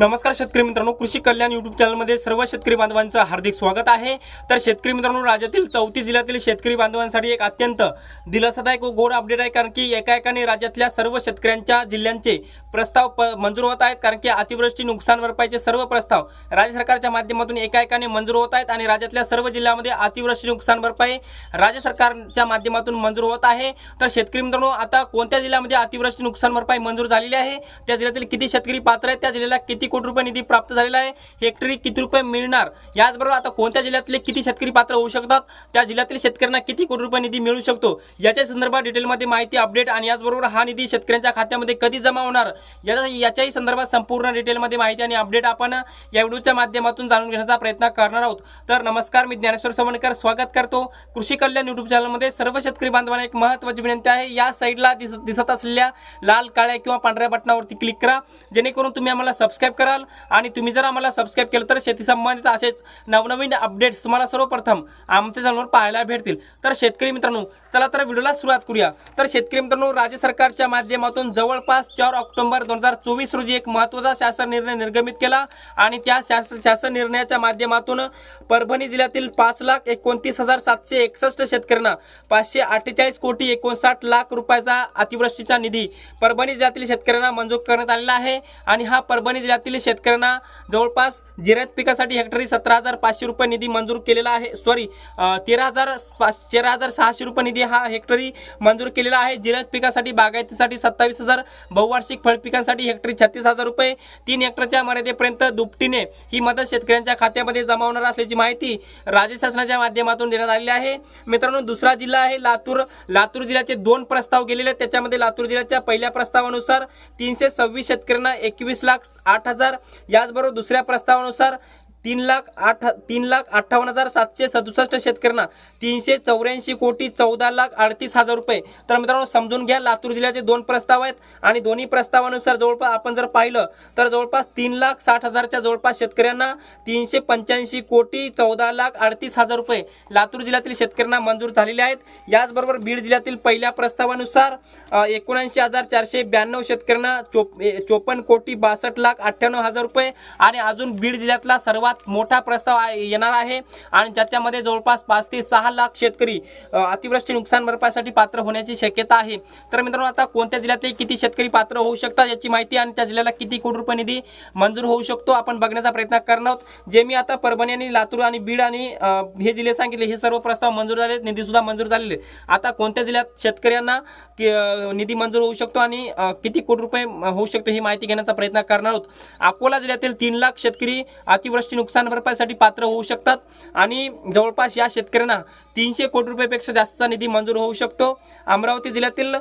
नमस्कार शेतकरी मित्रांनो कृषी कल्याण युट्यूब चॅनलमध्ये सर्व शेतकरी बांधवांचं हार्दिक स्वागत आहे. तर शेतकरी मित्रांनो राज्यातील चौथी जिल्ह्यातील शेतकरी बांधवांसाठी एक अत्यंत दिलासादायक व गोड अपडेट आहे कारण की एका एकाने राज्यातल्या सर्व शेतकऱ्यांच्या जिल्ह्यांचे प्रस्ताव प मंजूर होत आहेत कारण की अतिवृष्टी नुकसान भरपाईचे सर्व प्रस्ताव राज्य सरकारच्या माध्यमातून एका एकाने मंजूर होत आहेत आणि राज्यातल्या सर्व जिल्ह्यामध्ये अतिवृष्टी नुकसान भरपाई राज्य सरकारच्या माध्यमातून मंजूर होत आहे. तर शेतकरी मित्रांनो आता कोणत्या जिल्ह्यामध्ये अतिवृष्टी नुकसान भरपाई मंजूर झालेली आहे? त्या जिल्ह्यातील किती शेतकरी पात्र आहेत? त्या जिल्ह्याला किती कोटी रुपये निधी प्राप्त झालेला आहे. हेक्टरी किती रुपये मिळणार? याचबरोबर आता कोणत्या जिल्ह्यातले किती शेतकरी पात्र होऊ शकतात? त्या जिल्ह्यातील शेतकऱ्यांना किती कोटी रुपये निधी मिळू शकतो? याच्या संदर्भात डिटेलमध्ये माहिती अपडेट आणि याचबरोबर हा निधी शेतकऱ्यांच्या खात्यामध्ये कधी जमा होणार? याच्या याच्याही संदर्भात संपूर्ण डिटेलमध्ये माहिती आणि अपडेट आपण या व्हिडिओच्या माध्यमातून जाणून घेण्याचा प्रयत्न करणार आहोत. तर नमस्कार मी ज्ञानेश्वर सवणकर. स्वागत करतो कृषी कल्याण युट्यूब चॅनलमध्ये सर्व शेतकरी बांधवांना एक महत्त्वाची विनंती आहे. या साईडला दिस दिसत असलेल्या लाल काळ्या किंवा पांढऱ्या बटनावरती क्लिक करा. जेणेकरून तुम्ही आम्हाला सबस्क्राईब कराल आणि तुम्ही जर आम्हाला सबस्क्राईब केलं तर शेती संबंधित असेच नवनवीन अपडेट्स तुम्हाला सर्वप्रथम आमच्या चॅनलवर पाहायला भेटतील. तर शेतकरी मित्रांनो चला तर व्हिडिओला सुरुवात करूया. तर शेतकरी मित्रांनो राज्य सरकारच्या माध्यमातून जवळपास चार ऑक्टोबर दोन हजार चोवीस रोजी एक महत्त्वाचा शासन निर्णय निर्गमित केला आणि त्या शासन शासन निर्णयाच्या माध्यमातून परभणी जिल्ह्यातील पाच लाख एकोणतीस हजार सातशे एकसष्ट शेतकऱ्यांना पाचशे अठ्ठेचाळीस कोटी एकोणसाठ लाख रुपयाचा अतिवृष्टीचा निधी परभणी जिल्ह्यातील शेतकऱ्यांना मंजूर करण्यात आलेला आहे. आणि हा परभणी जिल्ह्यातील शेतकऱ्यांना जवळपास जिरायत पिकासाठी हेक्टरी सतरा हजार पाचशे रुपये निधी मंजूर केलेला आहे. सॉरी तेरा हजार तेरा हजार सहाशे रुपये निधी हा हेक्टरी मंजूर केलेला आहे. जिरायत पिकासाठी बागायतीसाठी सत्तावीस हजार बहुवार्षिक फळ पिकांसाठी हेक्टरी छत्तीस हजार रुपये तीन हेक्टरच्या मर्यादेपर्यंत दुपटीने ही मदत शेतकऱ्यांच्या खात्यामध्ये जमा होणार असल्याची माहिती राज्य शासनाच्या माध्यमातून देण्यात आलेली आहे. मित्रांनो दुसरा जिल्हा आहे लातूर. लातूर जिल्ह्याचे दोन प्रस्ताव गेलेले आहेत. त्याच्यामध्ये लातूर जिल्ह्याच्या पहिल्या प्रस्तावानुसार तीनशे सव्वीस शेतकऱ्यांना एकवीस लाख आठ हजार याचबरोबर दुसऱ्या प्रस्तावानुसार तीन लाख आठ तीन लाख अठ्ठावन्न हजार सातशे सदुसष्ट शेतकऱ्यांना तीनशे चौऱ्याऐंशी कोटी चौदा लाख अडतीस हजार रुपये. तर मित्रांनो समजून घ्या लातूर जिल्ह्याचे दोन प्रस्ताव आहेत आणि दोन्ही प्रस्तावानुसार जवळपास आपण जर पाहिलं तर जवळपास तीन लाख साठ हजारच्या जवळपास शेतकऱ्यांना तीनशे पंच्याऐंशी कोटी चौदा लाख अडतीस हजार रुपये लातूर जिल्ह्यातील शेतकऱ्यांना मंजूर झालेले आहेत. याचबरोबर बीड जिल्ह्यातील पहिल्या प्रस्तावानुसार एकोणऐंशी हजार चारशे ब्याण्णव शेतकऱ्यांना चोप चोपन्न कोटी बासष्ट लाख अठ्ठ्याण्णव हजार रुपये आणि अजून बीड जिल्ह्यातला सर्वात मोठा प्रस्ताव येणार आहे. आणि ज्याच्यामध्ये जवळपास पाच ते सहा लाख शेतकरी अतिवृष्टी नुकसान भरपाईसाठी पात्र होण्याची शक्यता आहे. तर मित्रांनो आता कोणत्या जिल्ह्यातले किती शेतकरी पात्र होऊ शकतात याची माहिती आणि त्या जिल्ह्याला किती कोटी रुपये निधी मंजूर होऊ शकतो आपण बघण्याचा प्रयत्न करणार आहोत. जे मी आता परभणी आणि लातूर आणि बीड आणि हे जिल्हे सांगितले हे सर्व प्रस्ताव मंजूर झाले निधी सुद्धा मंजूर झालेले आता कोणत्या जिल्ह्यात शेतकऱ्यांना निधी मंजूर होऊ शकतो आणि किती कोटी रुपये होऊ शकतो ही माहिती घेण्याचा प्रयत्न करणार आहोत. अकोला जिल्ह्यातील तीन लाख शेतकरी अतिवृष्टी नुकसान भरपाईसाठी पात्र होऊ शकतात. आणि जवळपास या शेतकऱ्यांना तीनशे कोटी रुपयापेक्षा जास्तचा निधी मंजूर होऊ शकतो. अमरावती जिल्ह्यातील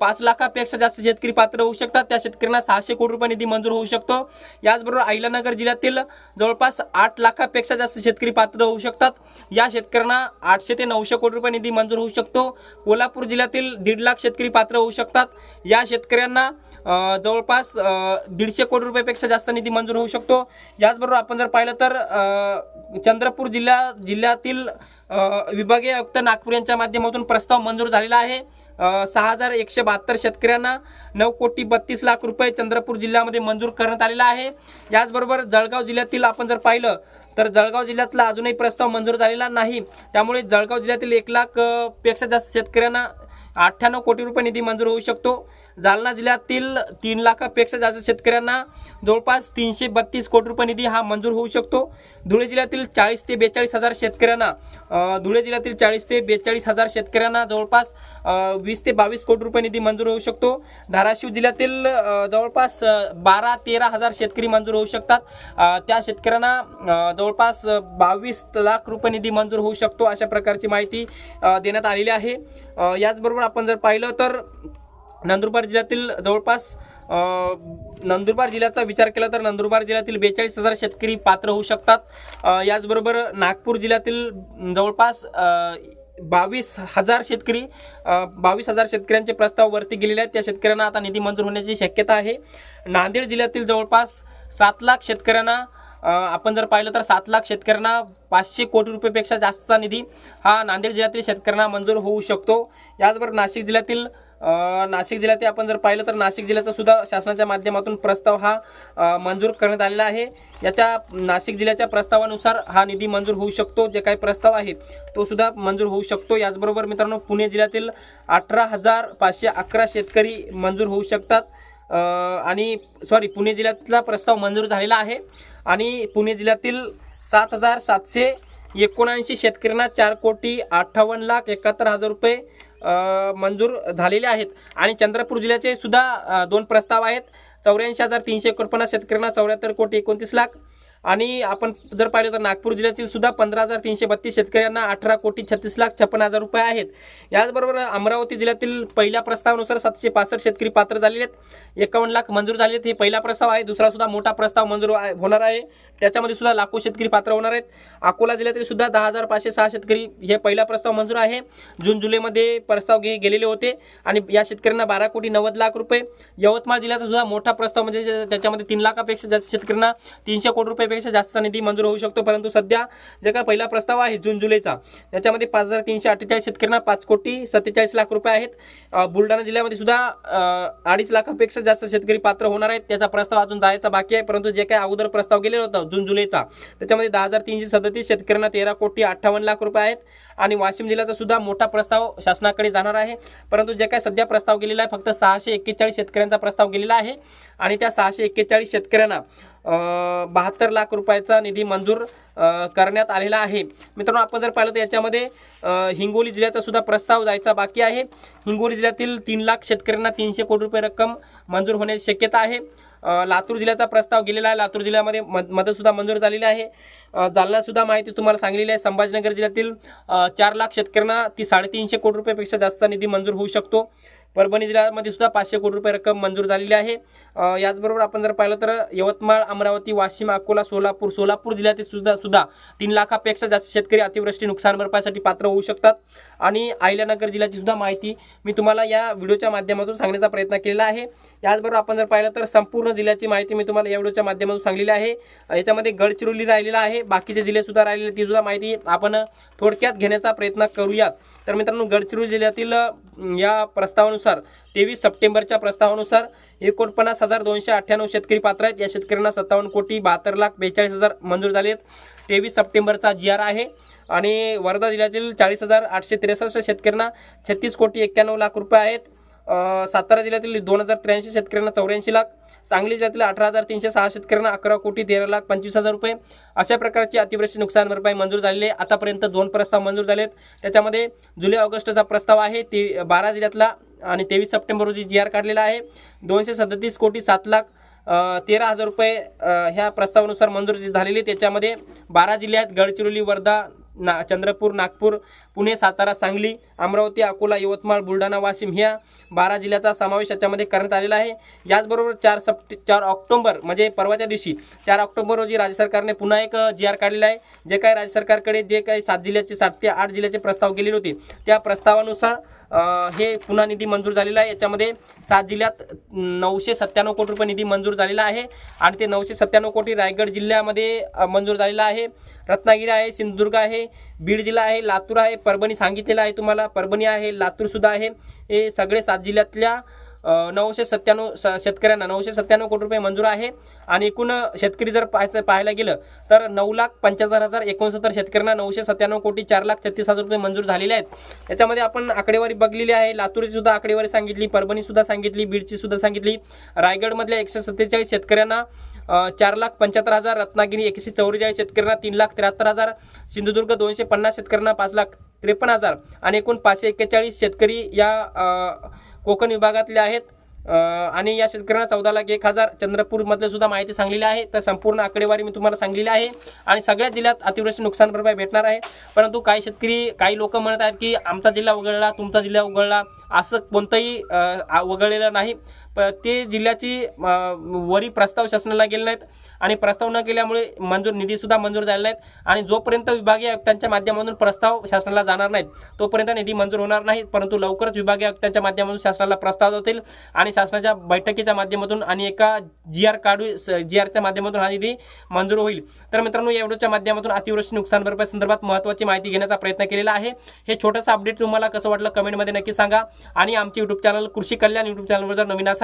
पाच लाखापेक्षा जास्त शेतकरी पात्र होऊ शकतात. त्या शेतकऱ्यांना सहाशे कोटी रुपये निधी मंजूर होऊ शकतो. याचबरोबर अहिलानगर जिल्ह्यातील जवळपास आठ लाखापेक्षा जास्त शेतकरी पात्र होऊ शकतात. या शेतकऱ्यांना आठशे ते नऊशे कोटी रुपये निधी मंजूर होऊ शकतो. कोल्हापूर जिल्ह्यातील दीड लाख शेतकरी पात्र होऊ शकतात. या शेतकऱ्यांना जवळपास दीडशे कोटी रुपयापेक्षा जास्त निधी मंजूर होऊ शकतो. याचबरोबर आपण जर पाहिलं तर चंद्रपूर जिल्हा जिल्ह्यातील विभागीय आयुक्त नागपूर यांच्या माध्यमातून प्रस्ताव मंजूर झालेला आहे. सहा हजार एकशे बहात्तर शेतकऱ्यांना नऊ कोटी बत्तीस लाख रुपये चंद्रपूर जिल्ह्यामध्ये मंजूर करण्यात आलेला आहे. याचबरोबर जळगाव जिल्ह्यातील आपण जर पाहिलं तर जळगाव जिल्ह्यातला अजूनही प्रस्ताव मंजूर झालेला नाही. त्यामुळे जळगाव जिल्ह्यातील एक लाखपेक्षा जास्त शेतकऱ्यांना अठ्ठ्याण्णव कोटी रुपये निधी मंजूर होऊ शकतो. जालना जिल्ह्यातील तीन लाखापेक्षा जास्त शेतकऱ्यांना जवळपास तीनशे बत्तीस कोटी रुपये निधी हा मंजूर होऊ शकतो. धुळे जिल्ह्यातील चाळीस ते बेचाळीस हजार शेतकऱ्यांना धुळे जिल्ह्यातील चाळीस ते बेचाळीस हजार शेतकऱ्यांना जवळपास वीस ते बावीस कोटी रुपये निधी मंजूर होऊ शकतो. धाराशिव जिल्ह्यातील जवळपास बारा तेरा हजार शेतकरी मंजूर होऊ शकतात. त्या शेतकऱ्यांना जवळपास बावीस लाख रुपये निधी मंजूर होऊ शकतो अशा प्रकारची माहिती देण्यात आलेली आहे. याचबरोबर आपण जर पाहिलं तर नंदुरबार जिल्ह्यातील जवळपास नंदुरबार जिल्ह्याचा विचार केला तर नंदुरबार जिल्ह्यातील बेचाळीस हजार शेतकरी पात्र होऊ शकतात. याचबरोबर नागपूर जिल्ह्यातील जवळपास बावीस हजार शेतकरी बावीस हजार शेतकऱ्यांचे प्रस्ताव वरती गेलेले आहेत. त्या शेतकऱ्यांना आता निधी मंजूर होण्याची शक्यता आहे. नांदेड जिल्ह्यातील जवळपास सात लाख शेतकऱ्यांना आपण जर पाहिलं तर सात लाख शेतकऱ्यांना पाचशे कोटी रुपयेपेक्षा जास्तचा निधी हा नांदेड जिल्ह्यातील शेतकऱ्यांना मंजूर होऊ शकतो. याचबरोबर नाशिक जिल्ह्यातील नाशिक जिल्ह्यात आपण जर पाहिलं तर नाशिक जिल्ह्याचा सुद्धा शासनाच्या माध्यमातून प्रस्ताव हा मंजूर करण्यात आलेला आहे. याच्या नाशिक जिल्ह्याच्या प्रस्तावानुसार हा निधी मंजूर होऊ शकतो. जे काही प्रस्ताव आहे तो सुद्धा मंजूर होऊ शकतो. याचबरोबर मित्रांनो पुणे जिल्ह्यातील अठरा हजार पाचशे अकरा शेतकरी मंजूर होऊ शकतात. आणि सॉरी पुणे जिल्ह्यातला प्रस्ताव मंजूर झालेला आहे. आणि पुणे जिल्ह्यातील सात हजार सातशे एकोणऐंशी शेतकऱ्यांना चार कोटी अठ्ठावन्न लाख एकाहत्तर हजार रुपये मंजूर झालेले आहेत. आणि चंद्रपूर जिल्ह्याचे सुद्धा दोन प्रस्ताव आहेत. चौऱ्याऐंशी हजार तीनशे एकोणपन्नास शेतकऱ्यांना चौऱ्याहत्तर कोटी एकोणतीस लाख. आणि आपण जर पाहिलं तर नागपूर जिल्ह्यातील सुद्धा पंधरा हजार तीनशे बत्तीस शेतकऱ्यांना अठरा कोटी छत्तीस लाख छप्पन हजार रुपये आहेत. याचबरोबर अमरावती जिल्ह्यातील पहिल्या प्रस्तावानुसार सातशे पासष्ट शेतकरी पात्र झालेले आहेत. एकावन्न लाख मंजूर झालेत हे पहिला प्रस्ताव आहे. दुसरा सुद्धा मोठा प्रस्ताव मंजूर आहे- होणार आहे. त्याच्यामध्ये सुद्धा लाखो शेतकरी पात्र होणार आहेत. अकोला जिल्ह्यातील सुद्धा दहा हजार पाचशे सहा शेतकरी हे पहिला प्रस्ताव मंजूर आहे. जून जुलैमध्ये प्रस्ताव घे गेलेले होते आणि या शेतकऱ्यांना बारा कोटी नव्वद लाख रुपये यवतमाळ जिल्ह्याचा सुद्धा मोठा प्रस्ताव म्हणजे त्याच्यामध्ये तीन लाखापेक्षा जास्त शेतकऱ्यांना तीनशे कोटी रुपयापेक्षा जास्त निधी मंजूर होऊ शकतो. परंतु सध्या जे काय पहिला प्रस्ताव आहे जून जुलैचा त्याच्यामध्ये पाच हजार तीनशे अठ्ठेचाळीस शेतकऱ्यांना पाच कोटी सत्तेचाळीस लाख रुपये आहेत. बुलढाणा जिल्ह्यामध्ये सुद्धा अडीच लाखापेक्षा जास्त शेतकरी पात्र होणार आहेत. त्याचा प्रस्ताव अजून जायचा बाकी आहे. परंतु जे काय अगोदर प्रस्ताव गेलेला होता जून जुलैचा. त्याच्यामध्ये दहा हजार तीनशे सदतीस शेतकऱ्यांना तेरा कोटी अठ्ठावन्न लाख रुपये आहेत आणि वाशिम जिल्ह्याचा सुद्धा मोठा प्रस्ताव शासनाकडे जाणार आहे. परंतु जे काय सध्या प्रस्ताव गेलेला आहे फक्त सहाशे एक्केचाळीस शेतकऱ्यांचा प्रस्ताव गेलेला आहे आणि त्या सहाशे एक्केचाळीस शेतकऱ्यांना बहात्तर लाख रुपयाचा निधी मंजूर करण्यात आलेला आहे. मित्रांनो आपण जर पाहिलं तर याच्यामध्ये हिंगोली जिल्ह्याचा सुद्धा प्रस्ताव जायचा बाकी आहे. हिंगोली जिल्ह्यातील तीन लाख शेतकऱ्यांना तीनशे कोटी रुपये रक्कम मंजूर होण्याची शक्यता आहे. लातूर जिल्ह्याचा प्रस्ताव गेलेला आहे. लातूर जिल्ह्यामध्ये मद मंजूर झालेली आहे. जालनासुद्धा माहिती तुम्हाला सांगलेली आहे. संभाजीनगर जिल्ह्यातील चार लाख शेतकऱ्यांना ती साडेतीनशे कोटी रुपयापेक्षा जास्त निधी मंजूर होऊ शकतो. परभणी जिल्ह्यामध्ये सुद्धा पाचशे कोटी रुपये रक्कम मंजूर झालेली आहे. याचबरोबर आपण जर पाहिलं तर यवतमाळ अमरावती वाशिम अकोला सोलापूर सोलापूर जिल्ह्यातील सुद्धा सुद्धा तीन लाखापेक्षा जास्त शेतकरी अतिवृष्टी नुकसान भरपाईसाठी पात्र होऊ शकतात. आणि अहिल्यानगर जिल्ह्याची सुद्धा माहिती मी तुम्हाला या व्हिडिओच्या माध्यमातून सांगण्याचा प्रयत्न केलेला आहे. याचबरोबर आपण जर पाहिलं तर संपूर्ण जिल्ह्याची माहिती मी तुम्हाला या व्हिडिओच्या माध्यमातून सांगलेली आहे. याच्यामध्ये गडचिरोली राहिलेला आहे. बाकीचे जिल्हे सुद्धा राहिलेले ती सुद्धा माहिती आपण थोडक्यात घेण्याचा प्रयत्न करूयात. तर मित्रांनो गडचिरोली जिल्ह्यातील या प्रस्तावानुसार तेवीस सप्टेंबरच्या प्रस्तावानुसार एकोणपन्नास हजार दोनशे अठ्ठ्याण्णव शेतकरी पात्र आहेत. या शेतकऱ्यांना सत्तावन्न कोटी बहात्तर लाख बेचाळीस हजार मंजूर झाले आहेत. तेवीस सप्टेंबरचा जी आर आहे आणि वर्धा जिल्ह्यातील चाळीस हजार आठशे त्रेसष्ट शेतकऱ्यांना छत्तीस कोटी एक्क्याण्णव लाख रुपये आहेत. सातारा जिल्ह्यातील दोन हजार त्र्याऐंशी शेतकऱ्यांना चौऱ्याऐंशी लाख सांगली जिल्ह्यातील अठरा हजार तीनशे सहा शेतकऱ्यांना अकरा कोटी तेरा लाख पंचवीस हजार रुपये. अशा प्रकारची अतिवृष्टी नुकसान भरपाई मंजूर झालेली आहे. आतापर्यंत दोन प्रस्ताव मंजूर झालेत. त्याच्यामध्ये जुलै ऑगस्टचा प्रस्ताव आहे ते बारा जिल्ह्यातला आणि तेवीस सप्टेंबर रोजी जी आर काढलेला आहे. दोनशे सदतीस कोटी सात लाख तेरा हजार रुपये ह्या प्रस्तावानुसार मंजूर झालेली त्याच्यामध्ये बारा जिल्ह्यात गडचिरोली वर्धा ना चंद्रपूर नागपूर पुणे सातारा सांगली अमरावती अकोला यवतमाळ बुलढाणा वाशिम ह्या बारा जिल्ह्याचा समावेश याच्यामध्ये करण्यात आलेला आहे. याचबरोबर चार सप्टे चार ऑक्टोबर म्हणजे परवाच्या दिवशी चार ऑक्टोबर रोजी राज्य सरकारने पुन्हा एक जी आर काढलेला आहे. जे काही राज्य सरकारकडे जे काही सात जिल्ह्याचे सात ते आठ जिल्ह्याचे प्रस्ताव गेलेले होते त्या प्रस्तावानुसार हे पुन्हा निधी मंजूर झालेला आहे. याच्यामध्ये सात जिल्ह्यात नऊशे सत्त्याण्णव कोटी रुपये निधी मंजूर झालेला आहे आणि ते नऊशे सत्त्याण्णव कोटी रायगड जिल्ह्यामध्ये मंजूर झालेला आहे. रत्नागिरी आहे सिंधुदुर्ग आहे बीड जिल्हा आहे लातूर आहे परभणी सांगितलेलं आहे तुम्हाला. परभणी आहे लातूरसुद्धा आहे. हे सगळे सात जिल्ह्यातल्या नऊशे सत्त्याण्णव स- शेतकऱ्यांना नऊशे सत्त्याण्णव कोटी रुपये मंजूर आहे. आणि एकूण शेतकरी जर पाहायचं पाहायला गेलं तर नऊ लाख पंच्याहत्तर हजार एकोणसत्तर शेतकऱ्यांना नऊशे सत्त्याण्णव कोटी चार लाख छत्तीस हजार रुपये मंजूर झालेले आहेत. याच्यामध्ये आपण आकडेवारी बघलेली आहे. लातूरची सुद्धा आकडेवारी सांगितली परभणी सुद्धा सांगितली बीडची सुद्धा सांगितली. रायगडमधल्या एकशे सत्तेचाळीस शेतकऱ्यांना चार लाख पंच्याहत्तर हजार रत्नागिरी एकशे चौवेचाळीस शेतकऱ्यांना तीन लाख त्र्याहत्तर हजार सिंधुदुर्ग दोनशे पन्नास शेतकऱ्यांना पाच लाख त्रेपन्न हजार आणि एकूण पाचशे एक्केचाळीस शेतकरी या कोकण विभागातले आहेत. आणि या शेतकऱ्यांना चौदा लाख एक हजार चंद्रपूरमधले सुद्धा माहिती सांगलेली आहे. तर संपूर्ण आकडेवारी मी तुम्हाला सांगलेली आहे. आणि सगळ्या जिल्ह्यात अतिवृष्टी नुकसान भरपाई भेटणार आहे. परंतु काही शेतकरी काही लोक म्हणत आहेत की आमचा जिल्हा वगळला तुमचा जिल्हा वगळला. असं कोणतंही आ- वगळलेलं नाही. प- ते जिल्ह्याची वरी प्रस्ताव शासनाला गेले नाहीत आणि प्रस्ताव न केल्यामुळे मंजूर निधीसुद्धा मंजूर झाले नाहीत आणि जोपर्यंत विभागीय आयुक्तांच्या माध्यमातून प्रस्ताव शासनाला जाणार नाहीत तोपर्यंत निधी मंजूर होणार नाहीत परंतु लवकरच विभागीय आयुक्तांच्या माध्यमातून शासनाला प्रस्ताव जातील आणि शासनाच्या बैठकीच्या माध्यमातून आणि एका जी आर काढू जी आरच्या माध्यमातून हा निधी मंजूर होईल. तर मित्रांनो या व्हिडिओच्या माध्यमातून अतिवृष्टी नुकसान भरपाई संदर्भात महत्त्वाची माहिती घेण्याचा प्रयत्न केलेला आहे. हे छोटंसं अपडेट तुम्हाला कसं वाटलं कमेंटमध्ये नक्की सांगा. आणि आमचे यूट्यूब चॅनल कृषी कल्याण यूट्यूब चॅनलवर जर नवीन असाल